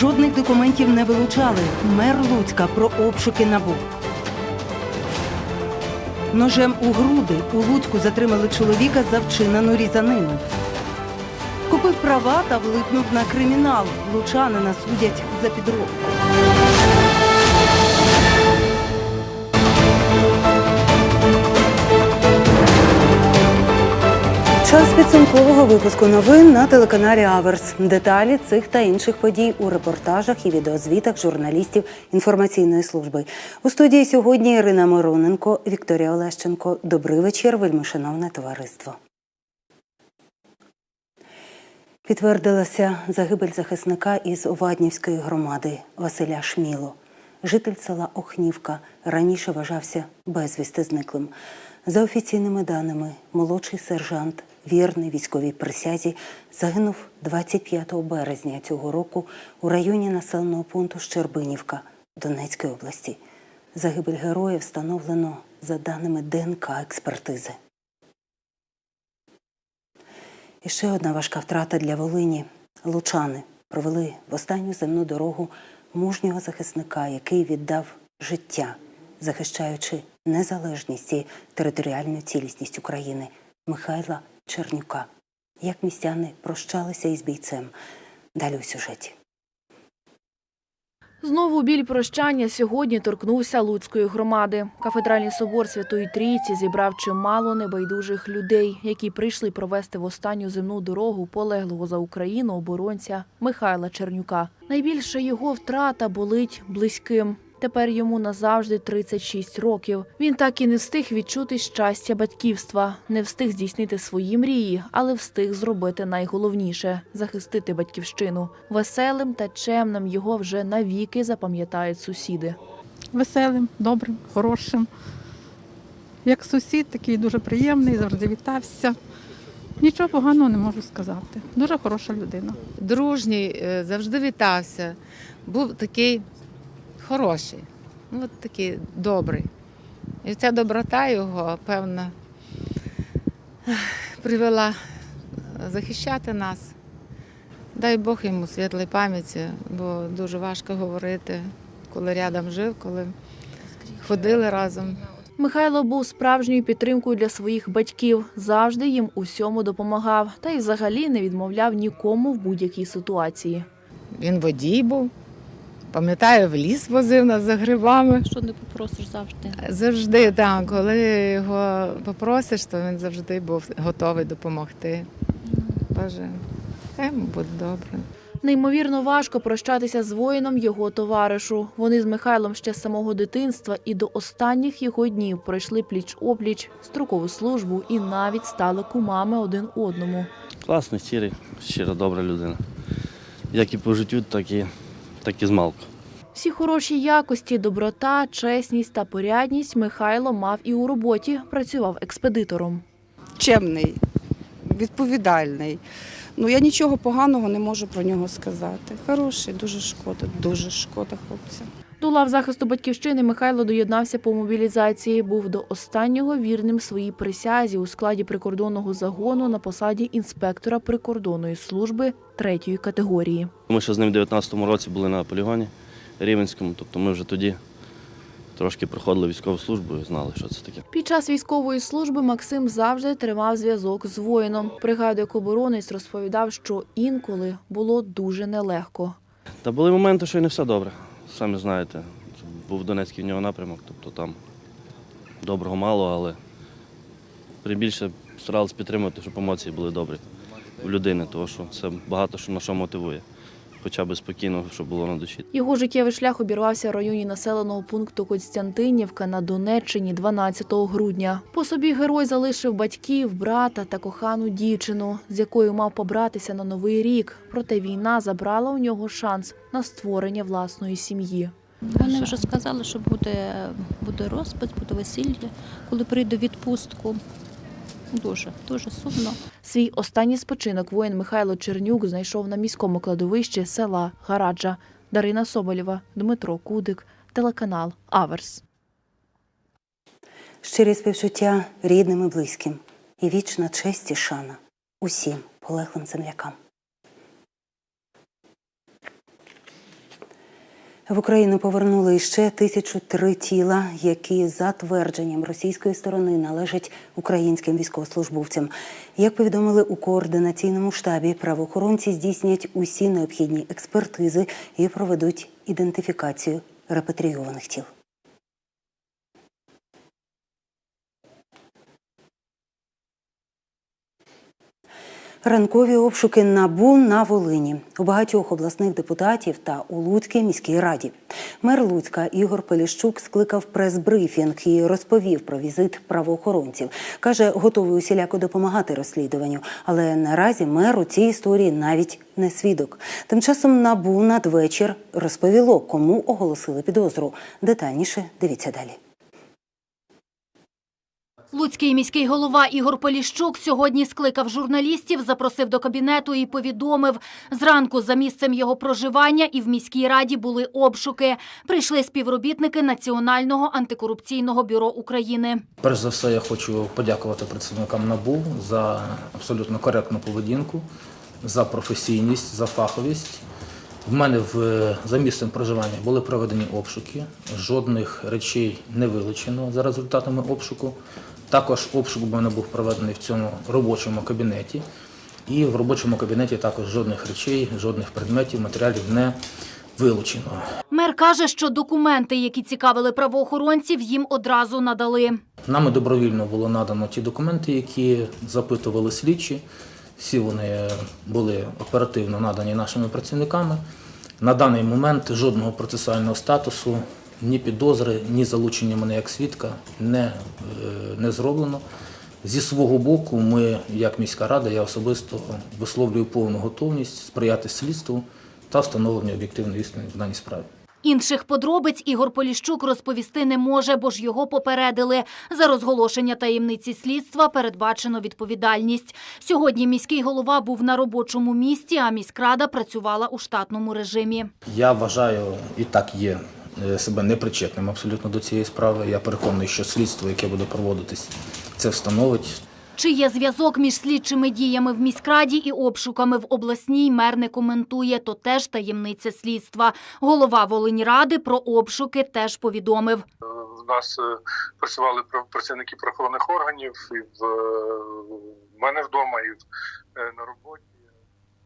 Жодних документів не вилучали. Мер Луцька про обшуки набу. Ножем у груди у Луцьку затримали чоловіка за вчинену різанину. Купив права та влипнув на кримінал. Лучанина судять за підробку. Час підсумкового випуску новин на телеканалі Аверс. Деталі цих та інших подій у репортажах і відеозвітах журналістів інформаційної служби. У студії сьогодні Ірина Мироненко, Вікторія Олещенко. Добрий вечір, вельмишановне товариство. Підтвердилася загибель захисника із Оваднівської громади Василя Шміло. Житель села Охнівка раніше вважався безвісти зниклим. За офіційними даними, молодший сержант, вірний військовій присязі, загинув 25 березня цього року у районі населеного пункту Щербинівка Донецької області. Загибель героя встановлено за даними ДНК експертизи. І ще одна важка втрата для Волині. Лучани провели в останню земну дорогу мужнього захисника, який віддав життя, захищаючи незалежність і територіальну цілісність України Михайла Чернюка. Як містяни прощалися із бійцем? Далі у сюжеті. Знову біль прощання сьогодні торкнувся Луцької громади. Кафедральний собор Святої Трійці зібрав чимало небайдужих людей, які прийшли провести в останню земну дорогу полеглого за Україну оборонця Михайла Чернюка. Найбільше його втрата болить близьким. Тепер йому назавжди 36 років. Він так і не встиг відчути щастя батьківства, не встиг здійснити свої мрії, але встиг зробити найголовніше захистити батьківщину. Веселим та чемним його вже навіки запам'ятають сусіди. веселим, добрим, хорошим. Як сусід, такий дуже приємний, завжди вітався. Нічого поганого не можу сказати. Дуже хороша людина. дружній, е, завжди вітався. Був такий хороший, ну от такий добрий. І ця доброта його, певно, привела захищати нас. Дай Бог йому світлої пам'яті, бо дуже важко говорити, коли рядом жив, коли ходили разом. Михайло був справжньою підтримкою для своїх батьків, завжди їм усьому допомагав та й взагалі не відмовляв нікому в будь-якій ситуації. Він водій був. Пам'ятаю, в ліс возив нас за грибами. Що не попросиш завжди. Завжди так, коли його попросиш, то він завжди був готовий допомогти. Боже, хай йому буде добре. Неймовірно важко прощатися з воїном його товаришу. Вони з Михайлом ще з самого дитинства і до останніх його днів пройшли пліч-опліч, строкову службу і навіть стали кумами один одному. Класний, сірий, щиро добра людина. Як і по життю, так і, так і з малку. Всі хороші якості, доброта, чесність та порядність Михайло мав і у роботі, працював експедитором. чемний, відповідальний. Ну я нічого поганого не можу про нього сказати. Хороший, дуже шкода, дуже шкода хлопця. До лав захисту батьківщини Михайло доєднався по мобілізації. Був до останнього вірним своїй присязі у складі прикордонного загону на посаді інспектора прикордонної служби третьої категорії. Ми ще з ним в 19-му році були на полігоні Рівенському, тобто ми вже тоді трошки проходили військову службу і знали, що це таке. Під час військової служби Максим завжди тримав зв'язок з воїном. Пригадує, оборонець розповідав, що інколи було дуже нелегко. Та були моменти, що і не все добре. Самі знаєте, був Донецький в нього напрямок, тобто там доброго мало, але прибільше старалися підтримувати, щоб емоції були добрі в людини, тому що це багато що на що мотивує. Хоча б спокійно, щоб було на душі. Його життєвий шлях обірвався в районі населеного пункту Костянтинівка на Донеччині 12 грудня. По собі герой залишив батьків, брата та кохану дівчину, з якою мав побратися на новий рік. Проте війна забрала у нього шанс на створення власної сім'ї. Вони вже сказали, що буде, буде розпис, буде весілля, коли прийду відпустку. Дуже, дуже сумно. Свій останній спочинок воїн Михайло Чернюк знайшов на міському кладовищі села Гараджа. Дарина Соболєва, Дмитро Кудик, телеканал Аверс. Щирі співчуття рідним і близьким і вічна честь і шана усім полеглим землякам. В Україну повернули ще 1003 тіла, які за твердженням російської сторони належать українським військовослужбовцям. Як повідомили у координаційному штабі, правоохоронці здійснять усі необхідні експертизи і проведуть ідентифікацію репатріованих тіл. Ранкові обшуки НАБУ на Волині у багатьох обласних депутатів та у Луцькій міській раді. Мер Луцька Ігор Поліщук скликав прес-брифінг і розповів про візит правоохоронців. каже, готовий усіляко допомагати розслідуванню. Але наразі мер у цій історії навіть не свідок. Тим часом НАБУ надвечір розповіло, кому оголосили підозру. Детальніше дивіться далі. Луцький міський голова Ігор Поліщук сьогодні скликав журналістів, запросив до кабінету і повідомив, зранку за місцем його проживання і в міській раді були обшуки. Прийшли співробітники Національного антикорупційного бюро України. Перш за все, я хочу подякувати працівникам НАБУ за абсолютно коректну поведінку, за професійність, за фаховість. В мене в, за місцем проживання були проведені обшуки, жодних речей не вилучено за результатами обшуку. Також обшук у мене був проведений в цьому робочому кабінеті. І в робочому кабінеті також жодних речей, жодних предметів, матеріалів не вилучено. Мер каже, що документи, які цікавили правоохоронців, їм одразу надали. Нами добровільно було надано ті документи, які запитували слідчі. Всі вони були оперативно надані нашими працівниками. На даний момент жодного процесуального статусу, ні підозри, ні залучення мене як свідка не, е, не зроблено. Зі свого боку, ми, як міська рада, я особисто висловлюю повну готовність сприяти слідству та встановленню об'єктивної істини в даній справі. Інших подробиць Ігор Поліщук розповісти не може, бо ж його попередили. За розголошення таємниці слідства передбачено відповідальність. Сьогодні міський голова був на робочому місці, а міськрада працювала у штатному режимі. Я вважаю і так є себе непричетним абсолютно до цієї справи. Я переконаний, що слідство, яке буде проводитись, це встановить. Чи є зв'язок між слідчими діями в міськраді і обшуками в обласній, мер не коментує, то теж таємниця слідства. Голова Волиньради про обшуки теж повідомив. в нас е, працювали працівники правоохоронних органів і в, е, мене вдома, і в, е, на роботі.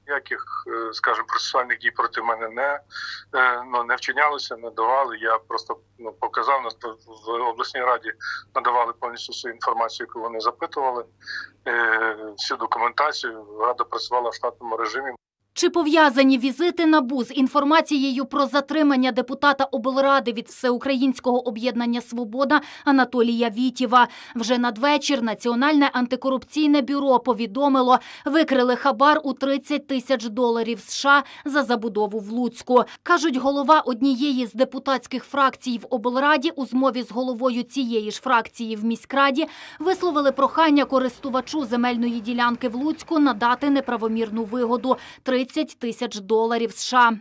Ніяких, е, скажімо, процесуальних дій проти мене не, е, ну, не вчинялося, не давали. Я просто ну, показав нас в обласній раді надавали повністю всю інформацію, яку вони запитували, е, всю документацію. Рада працювала в штатному режимі. Чи пов'язані візити НАБУ з інформацією про затримання депутата облради від Всеукраїнського об'єднання «Свобода» Анатолія Вітєва? Вже надвечір Національне антикорупційне бюро повідомило, викрили хабар у 30 тисяч доларів США за забудову в Луцьку. Кажуть, голова однієї з депутатських фракцій в облраді у змові з головою цієї ж фракції в міськраді висловили прохання користувачу земельної ділянки в Луцьку надати неправомірну вигоду – 30 тисяч доларів США.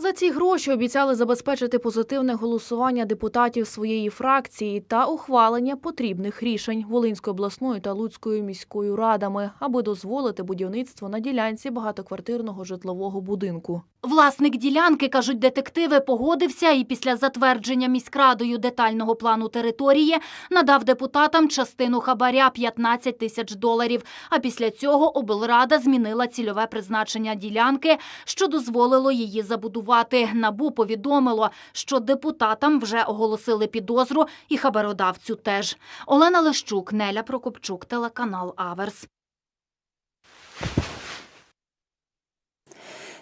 За ці гроші обіцяли забезпечити позитивне голосування депутатів своєї фракції та ухвалення потрібних рішень Волинської обласної та Луцькою міською радами, аби дозволити будівництво на ділянці багатоквартирного житлового будинку. Власник ділянки, кажуть детективи, погодився і після затвердження міськрадою детального плану території надав депутатам частину хабаря 15 тисяч доларів. А після цього облрада змінила цільове призначення ділянки, що дозволило її забудувати. Набу повідомило, що депутатам вже оголосили підозру і хабародавцю теж. Олена Лещук, Неля Прокопчук, телеканал Аверс.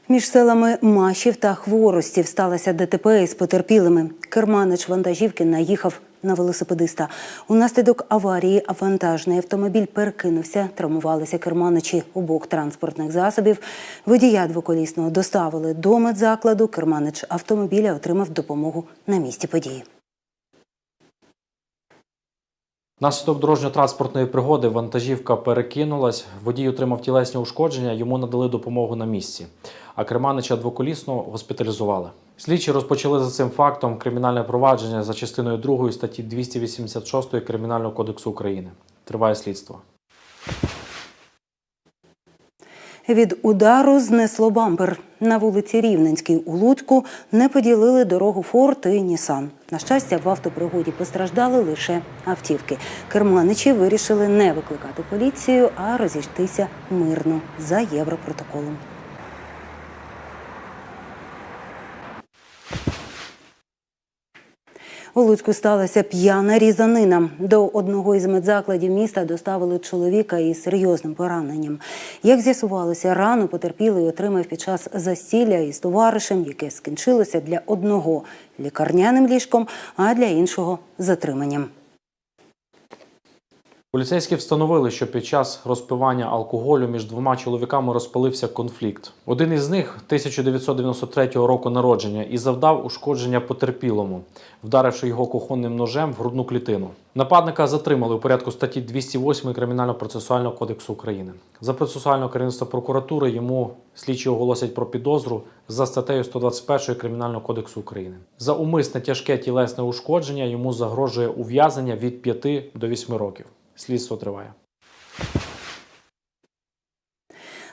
Між селами Машів та Хворостів сталося ДТП із потерпілими. Керманич вантажівки наїхав на велосипедиста. Унаслідок аварії вантажний автомобіль перекинувся, травмувалися керманичі обох транспортних засобів. Водія двоколісного доставили до медзакладу. Керманич автомобіля отримав допомогу на місці події. Внаслідок дорожньо-транспортної пригоди вантажівка перекинулась, водій отримав тілесні ушкодження, йому надали допомогу на місці. А керманича двоколісного госпіталізували. Слідчі розпочали за цим фактом кримінальне провадження за частиною 2 статті 286 Кримінального кодексу України. Триває слідство. Від удару знесло бампер. На вулиці Рівненській у Луцьку не поділили дорогу Форд і Нісан. На щастя, в автопригоді постраждали лише автівки. Керманичі вирішили не викликати поліцію, а розійштися мирно за європротоколом. У Луцьку сталася п'яна різанина. До одного із медзакладів міста доставили чоловіка із серйозним пораненням. Як з'ясувалося, рану потерпілий отримав під час застілля із товаришем, яке скінчилося для одного лікарняним ліжком, а для іншого затриманням. Поліцейські встановили, що під час розпивання алкоголю між двома чоловіками розпалився конфлікт. Один із них 1993 року народження і завдав ушкодження потерпілому, вдаривши його кухонним ножем в грудну клітину. Нападника затримали у порядку статті 208 Кримінально-процесуального кодексу України. За процесуального керівництва прокуратури йому слідчі оголосять про підозру за статтею 121 Кримінального кодексу України. За умисне тяжке тілесне ушкодження йому загрожує ув'язнення від 5 до 8 років. Слідство триває.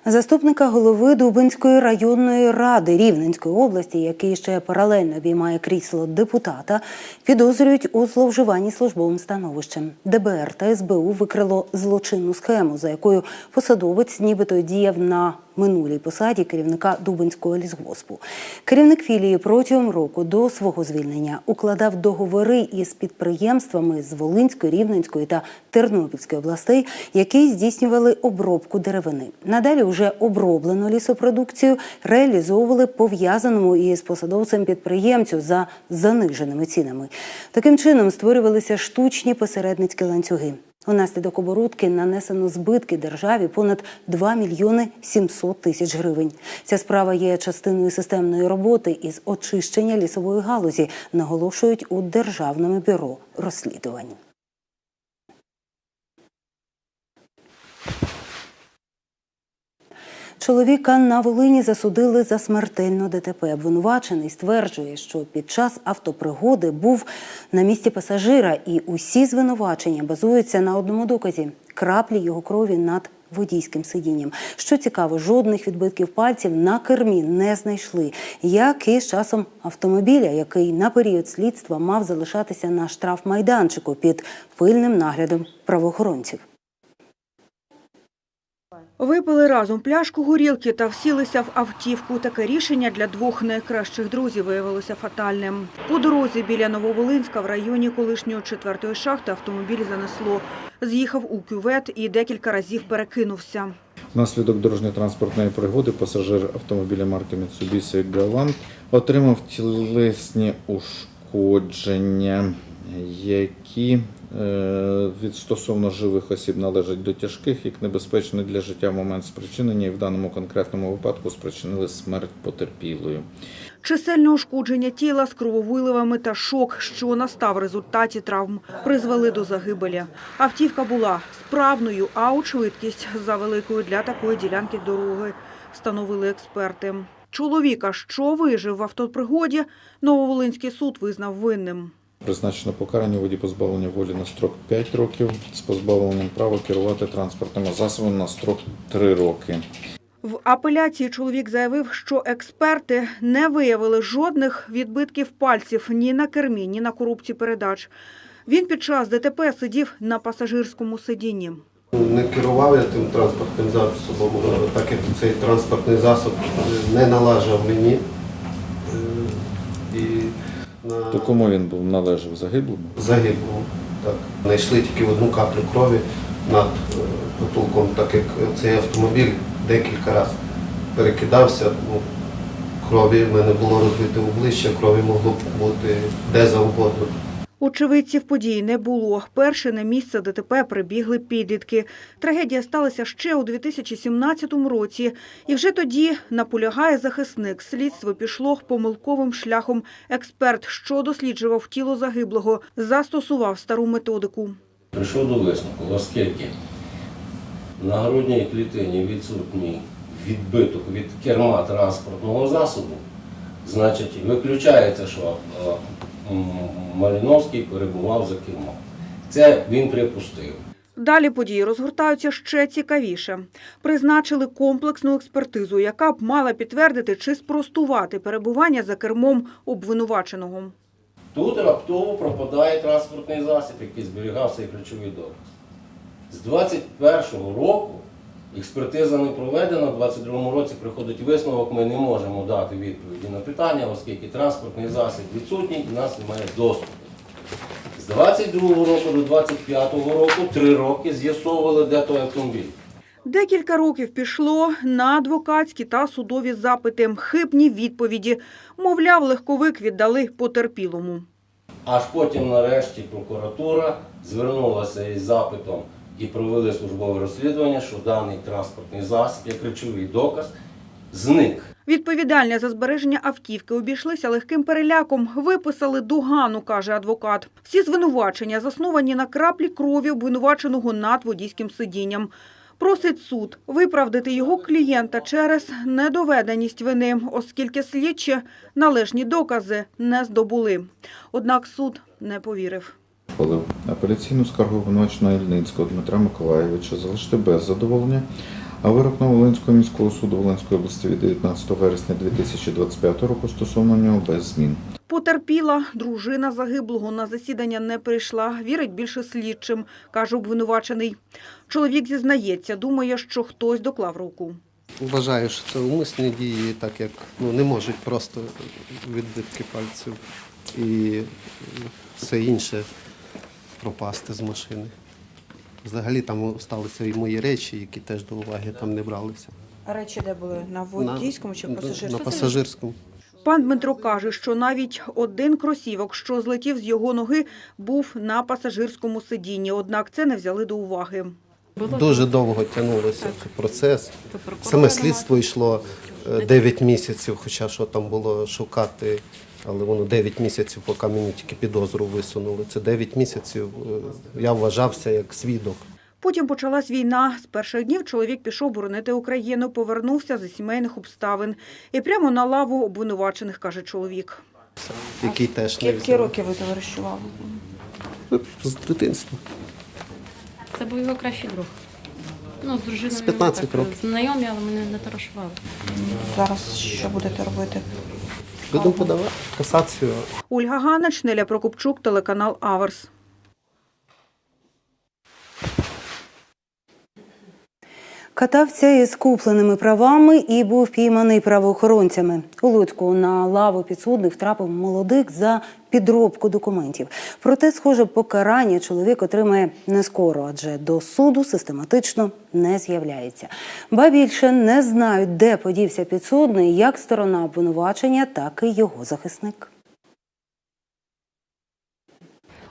Заступника голови Дубинської районної ради Рівненської області, який ще паралельно обіймає крісло депутата, підозрюють у зловживанні службовим становищем. ДБР та СБУ викрило злочинну схему, за якою посадовець нібито діяв на минулій посаді керівника Дубинського лісгоспу. Керівник філії протягом року до свого звільнення укладав договори із підприємствами з Волинської, Рівненської та Тернопільської областей, які здійснювали обробку деревини. Надалі вже оброблену лісопродукцію реалізовували пов'язаному із посадовцем підприємцю за заниженими цінами. Таким чином створювалися штучні посередницькі ланцюги. Унаслідок оборудки нанесено збитки державі понад 2 мільйони 700 тисяч гривень. Ця справа є частиною системної роботи із очищення лісової галузі, наголошують у Державному бюро розслідувань. Чоловіка на Волині засудили за смертельну ДТП. Обвинувачений стверджує, що під час автопригоди був на місці пасажира, і усі звинувачення базуються на одному доказі краплі його крові над водійським сидінням. Що цікаво, жодних відбитків пальців на кермі не знайшли, як і з часом автомобіля, який на період слідства мав залишатися на штрафмайданчику під пильним наглядом правоохоронців. Випили разом пляшку горілки та всілися в автівку. Таке рішення для двох найкращих друзів виявилося фатальним. По дорозі біля Нововолинська в районі колишньої четвертої шахти автомобіль занесло. З'їхав у кювет і декілька разів перекинувся. Внаслідок дорожньо-транспортної пригоди пасажир автомобіля марки Mitsubishi Galant отримав тілесні ушкодження, які від стосовно живих осіб належать до тяжких, як небезпечні для життя в момент спричинення, і в даному конкретному випадку спричинили смерть потерпілої. Чисельне ушкодження тіла з крововиливами та шок, що настав в результаті травм, призвели до загибелі. Автівка була справною, а от швидкість завеликою для такої ділянки дороги, встановили експерти. Чоловіка, що вижив в автопригоді, Нововолинський суд визнав винним. Призначено покарання у воді позбавлення волі на строк 5 років з позбавленням права керувати транспортними засобами на строк 3 роки. В апеляції чоловік заявив, що експерти не виявили жодних відбитків пальців ні на кермі, ні на коробці передач. Він під час ДТП сидів на пасажирському сидінні. Не керував я тим транспортним засобом, е, так як цей транспортний засоб не належав мені. На То кому він був належав загиблому? загиблому. Так. Знайшли тільки одну каплю крові над е, потолком, так як цей автомобіль декілька разів перекидався. Ну, крові в мене було розбите обличчя, крові могло б бути де завгодно. Очевидців події не було. Перше на місце ДТП прибігли підлітки. Трагедія сталася ще у 2017 році. І вже тоді, наполягає захисник, слідство пішло помилковим шляхом. Експерт, що досліджував тіло загиблого, застосував стару методику. Прийшов до висновку, оскільки на грудній клітині відсутній відбиток від керма транспортного засобу, значить виключається, що Маліновський перебував за кермом. Це він припустив. Далі події розгортаються ще цікавіше. Призначили комплексну експертизу, яка б мала підтвердити чи спростувати перебування за кермом обвинуваченого. Тут раптово пропадає транспортний засіб, який зберігав цей ключовий доказ. З 21-го року експертиза не проведена, в 22-му році приходить висновок, ми не можемо дати відповіді на питання, оскільки транспортний засіб відсутній, і нас немає доступу. З 22-го року до 25-го року три роки з'ясовували, де той автомобіль. Декілька років пішло на адвокатські та судові запити, хибні відповіді. Мовляв, легковик віддали потерпілому. Аж потім, нарешті, прокуратура звернулася із запитом і провели службове розслідування, що даний транспортний засіб, як речовий доказ, зник. Відповідальні за збереження автівки обійшлися легким переляком. Виписали догану, каже адвокат. Всі звинувачення засновані на краплі крові обвинуваченого над водійським сидінням. Просить суд виправдати його клієнта через недоведеність вини, оскільки слідчі належні докази не здобули. Однак суд не повірив. Ухвалив апеляційну скаргу обвинуваченого Ільницького Дмитра Миколаєвича залишити без задоволення, а вирок Нововолинського міського суду Волинської області від 19 вересня 2025 року стосовно нього без змін. Потерпіла, дружина загиблого на засідання не прийшла, вірить більше слідчим, каже обвинувачений. Чоловік зізнається, думає, що хтось доклав руку. Вважаю, що це умисні дії, так як ну, не можуть просто відбитки пальців і все інше пропасти з машини. Взагалі там сталися і мої речі, які теж до уваги там не бралися. А речі де були? На водійському чи На пасажирському? пасажирському. Пан Дмитро каже, що навіть один кросівок, що злетів з його ноги, був на пасажирському сидінні. Однак це не взяли до уваги. Дуже довго тягнувся цей процес. Саме слідство йшло 9 місяців, хоча що там було шукати, але воно 9 місяців, поки мені тільки підозру висунули. Це 9 місяців е, я вважався як свідок. Потім почалась війна. З перших днів чоловік пішов боронити Україну, повернувся за сімейних обставин. І прямо на лаву обвинувачених, каже чоловік. Який теж не взяли. років ви товаришували? з дитинства. Це був його кращий друг. Ну, з дружиною З 15 так, років. знайомі, але мене не тарашували. Зараз що будете робити? Будемо подавати касацію. Ольга Ганич, Неля Прокопчук, телеканал Аверс. Катався із купленими правами і був пійманий правоохоронцями. У Луцьку на лаву підсудних втрапив молодик за підробку документів. Проте, схоже, покарання чоловік отримає не скоро, адже до суду систематично не з'являється. Ба більше не знають, де подівся підсудний, як сторона обвинувачення, так і його захисник.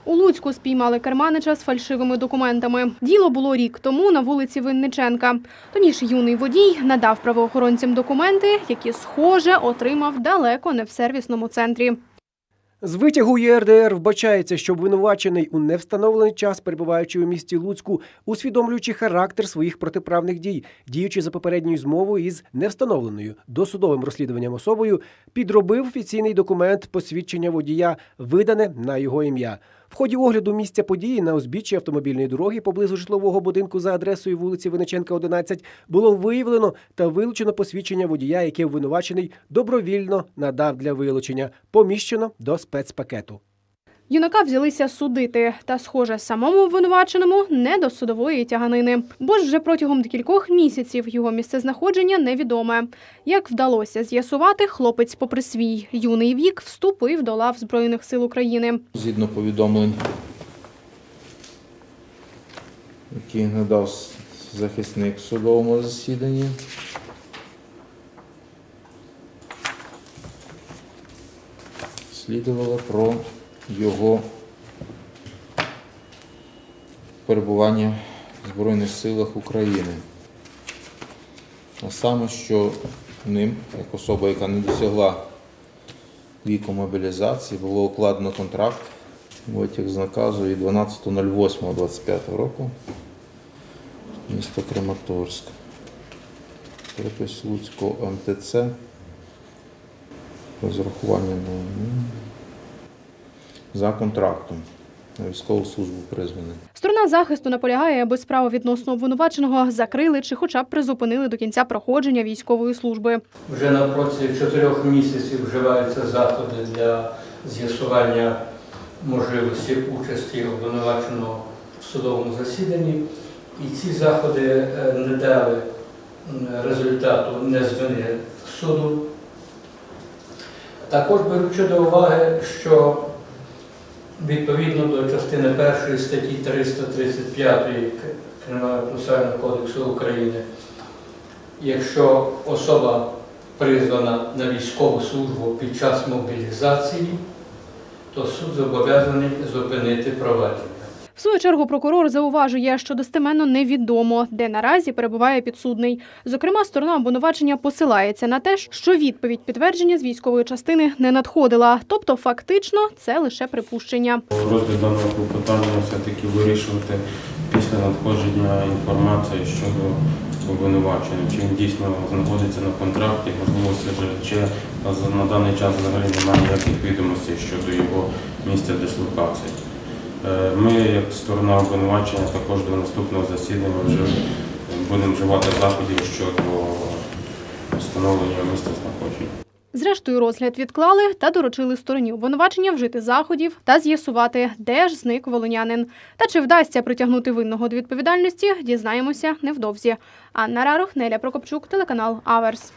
У Луцьку спіймали керманича з фальшивими документами. Діло було рік тому на вулиці Винниченка. Тоді юний водій надав правоохоронцям документи, які, схоже, отримав далеко не в сервісному центрі. З витягу ЄРДР вбачається, що обвинувачений у невстановлений час, перебуваючи у місті Луцьку, усвідомлюючи характер своїх протиправних дій, діючи за попередньою змовою із невстановленою досудовим розслідуванням особою, підробив офіційний документ посвідчення водія, видане на його ім'я. В ході огляду місця події на узбіччі автомобільної дороги поблизу житлового будинку за адресою вулиці Виниченка, 11, було виявлено та вилучено посвідчення водія, яке обвинувачений добровільно надав для вилучення, поміщено до спецпакету. Юнака взялися судити, та, схоже, самому обвинуваченому не до судової тяганини. Бо ж вже протягом декількох місяців його місцезнаходження невідоме. Як вдалося з'ясувати, хлопець, попри свій юний вік, вступив до лав Збройних сил України. Згідно повідомлень, які надав захисник в судовому засіданні. Слідувало про його перебування в Збройних силах України. А саме, що ним, як особа, яка не досягла віку мобілізації, було укладено контракт витяг з наказу від 12.08.25 року місто Краматорськ. Перепис Луцького МТЦ. Розрахування на за контрактом. на військову службу призваний. Сторона захисту наполягає, аби справу відносно обвинуваченого закрили чи хоча б призупинили до кінця проходження військової служби. Вже на протязі чотирьох місяців вживаються заходи для з'ясування можливості участі обвинуваченого в судовому засіданні. І ці заходи е, не дали результату незвини суду. Також беручи до уваги, що відповідно до частини 1 статті 335 Кримінального процесуального кодексу України якщо особа призвана на військову службу під час мобілізації, то суд зобов'язаний зупинити провадження. В свою чергу прокурор зауважує, що достеменно невідомо, де наразі перебуває підсудний. Зокрема, сторона обвинувачення посилається на те, що відповідь підтвердження з військової частини не надходила. Тобто, фактично, це лише припущення. Розгляд даного клопотання все-таки вирішувати після надходження інформації щодо обвинувачення, чи він дійсно знаходиться на контракті, можливо, чи на даний час взагалі немає ніяких відомостей щодо його місця дислокації. Е, Ми, як сторона обвинувачення, також до наступного засідання вже будемо вживати заходів щодо встановлення місця знаходження. Зрештою, розгляд відклали та доручили стороні обвинувачення вжити заходів та з'ясувати, де ж зник волонянин. Та чи вдасться притягнути винного до відповідальності, дізнаємося невдовзі. Анна Рарох, Неля Прокопчук, телеканал Аверс.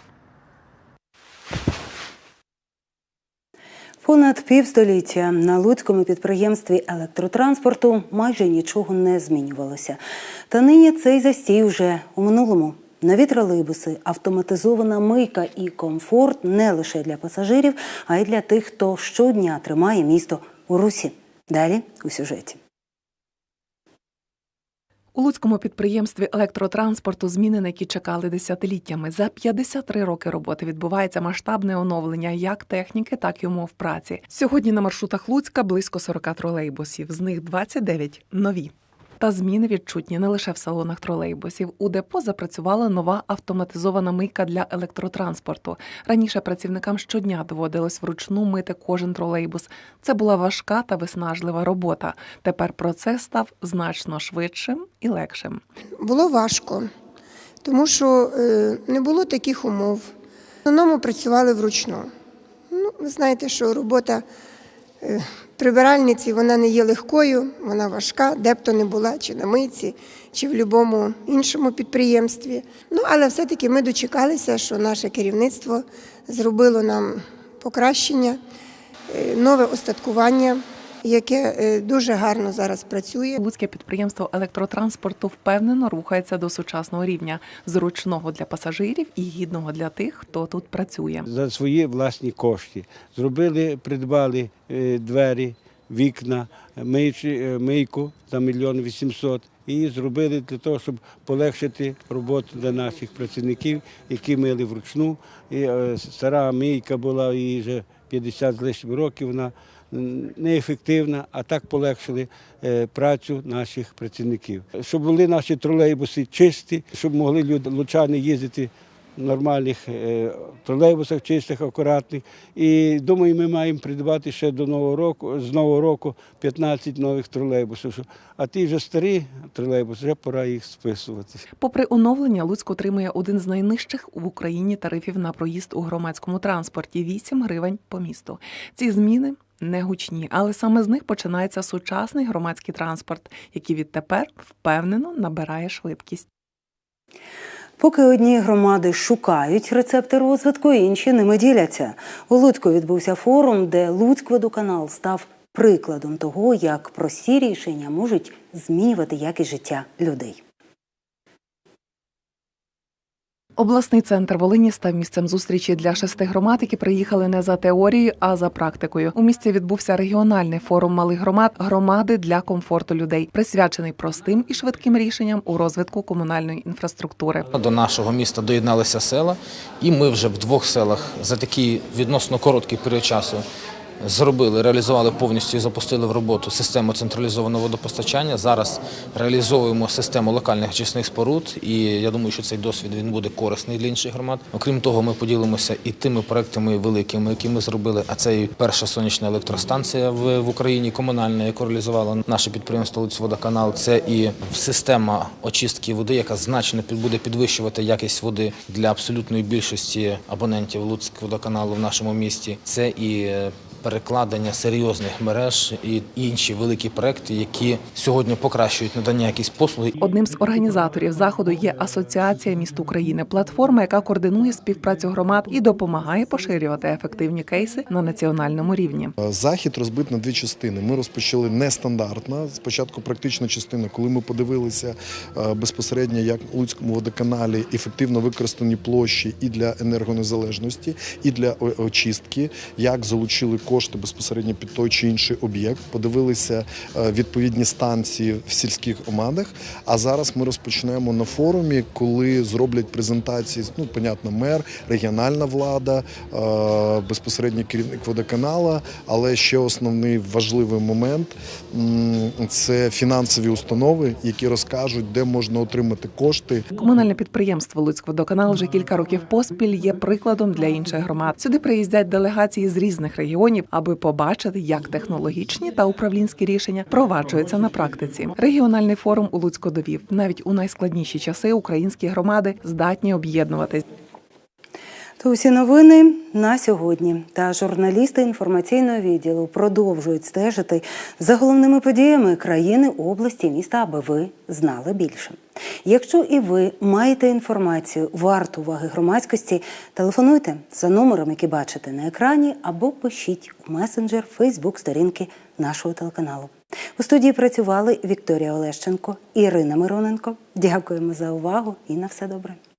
Понад півстоліття на луцькому підприємстві електротранспорту майже нічого не змінювалося. Та нині цей застій вже у минулому. Нові тролейбуси, автоматизована мийка і комфорт не лише для пасажирів, а й для тих, хто щодня тримає місто у русі. Далі у сюжеті. У Луцькому підприємстві електротранспорту зміни, на які чекали десятиліттями. За 53 роки роботи відбувається масштабне оновлення як техніки, так і умов праці. Сьогодні на маршрутах Луцька близько 40 тролейбусів, з них 29 – нові. Та зміни відчутні не лише в салонах тролейбусів. У депо запрацювала нова автоматизована мийка для електротранспорту. Раніше працівникам щодня доводилось вручну мити кожен тролейбус. Це була важка та виснажлива робота. Тепер процес став значно швидшим і легшим. Було важко, тому що е, не було таких умов. В основному працювали вручну. Ну, ви знаєте, що робота е, прибиральниці вона не є легкою, вона важка, де б то не була, чи на митці, чи в будь-якому іншому підприємстві. Ну, але все-таки ми дочекалися, що наше керівництво зробило нам покращення, е, нове остаткування, яке е, дуже гарно зараз працює. Луцьке підприємство електротранспорту впевнено рухається до сучасного рівня, зручного для пасажирів і гідного для тих, хто тут працює. за свої власні кошти. Зробили, придбали е, двері, вікна, е, мийку за мільйон вісімсот. І зробили для того, щоб полегшити роботу для наших працівників, які мили вручну. І стара мийка була їй вже 50 з лишнім років. Вона неефективна, а так полегшили е, працю наших працівників. Щоб були наші тролейбуси чисті, щоб могли люди лучани їздити нормальних е, тролейбусах, чистих, акуратних. І думаю, ми маємо придбати ще до нового року, з нового року 15 нових тролейбусів. А ті вже старі тролейбуси, вже пора їх списувати. Попри оновлення, Луцьк отримує один з найнижчих в Україні тарифів на проїзд у громадському транспорті 8 гривень по місту. Ці зміни не гучні, але саме з них починається сучасний громадський транспорт, який відтепер впевнено набирає швидкість. Поки одні громади шукають рецепти розвитку, інші ними діляться. У Луцьку відбувся форум, де Луцькводоканал став прикладом того, як прості рішення можуть змінювати якість життя людей. Обласний центр Волині став місцем зустрічі для шести громад, які приїхали не за теорією, а за практикою. У місті відбувся регіональний форум малих громад громади для комфорту людей, присвячений простим і швидким рішенням у розвитку комунальної інфраструктури. До нашого міста доєдналися села, і ми вже в двох селах за такий відносно короткий період часу зробили, реалізували повністю і запустили в роботу систему централізованого водопостачання. Зараз реалізовуємо систему локальних очисних споруд, і я думаю, що цей досвід він буде корисний для інших громад. Окрім того, ми поділимося і тими проектами великими, які ми зробили. А це і перша сонячна електростанція в, Україні, комунальна, яку реалізувало наше підприємство «Луцьводоканал». Це і система очистки води, яка значно буде підвищувати якість води для абсолютної більшості абонентів Луцькводоканалу в нашому місті. Це і е, перекладення серйозних мереж і інші великі проекти, які сьогодні покращують надання якісь послуги. Одним з організаторів заходу є Асоціація міст України, платформа, яка координує співпрацю громад і допомагає поширювати ефективні кейси на національному рівні. Захід розбит на дві частини. Ми розпочали нестандартно. Спочатку практична частина, коли ми подивилися е, безпосередньо, як у Луцькому водоканалі ефективно використані площі і для енергонезалежності, і для очистки, як залучили кошти безпосередньо під той чи інший об'єкт. Подивилися е, відповідні станції в сільських громадах. А зараз ми розпочнемо на форумі, коли зроблять презентації. Ну, понятно, мер, регіональна влада, е, безпосередньо керівник водоканала. Але ще основний важливий момент це фінансові установи, які розкажуть, де можна отримати кошти. Комунальне підприємство Луцькводоканал вже кілька років поспіль є прикладом для інших громад. Сюди приїздять делегації з різних регіонів, аби побачити, як технологічні та управлінські рішення впроваджуються на практиці. Регіональний форум у Луцьку довів навіть у найскладніші часи українські громади здатні об'єднуватись. То усі новини на сьогодні. Та журналісти інформаційного відділу продовжують стежити за головними подіями країни, області, міста, аби ви знали більше. Якщо і ви маєте інформацію варту уваги громадськості, телефонуйте за номером, який бачите на екрані, або пишіть у месенджер Фейсбук сторінки нашого телеканалу. У студії працювали Вікторія Олещенко, Ірина Мироненко. Дякуємо за увагу і на все добре. –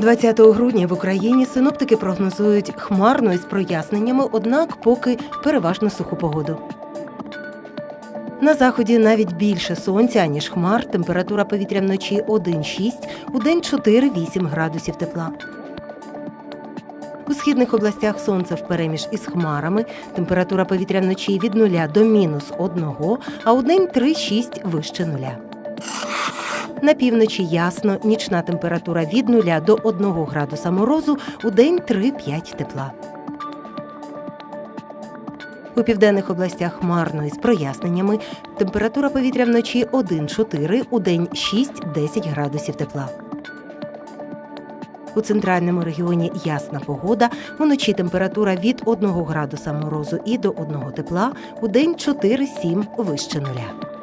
20 грудня в Україні синоптики прогнозують хмарно із проясненнями, однак поки переважно суху погоду. На заході навіть більше сонця, ніж хмар. Температура повітря вночі 1,6, у день 4-8 градусів тепла. У східних областях сонце впереміж із хмарами. Температура повітря вночі від 0 до мінус 1, а у день 3-6 вище нуля. На півночі ясно, нічна температура від 0 до 1 градуса морозу, у день 3-5 тепла. У південних областях хмарно із проясненнями. Температура повітря вночі 1-4, у день 6-10 градусів тепла. У центральному регіоні ясна погода. Уночі температура від 1 градуса морозу і до 1 тепла, у день 4-7 вище нуля.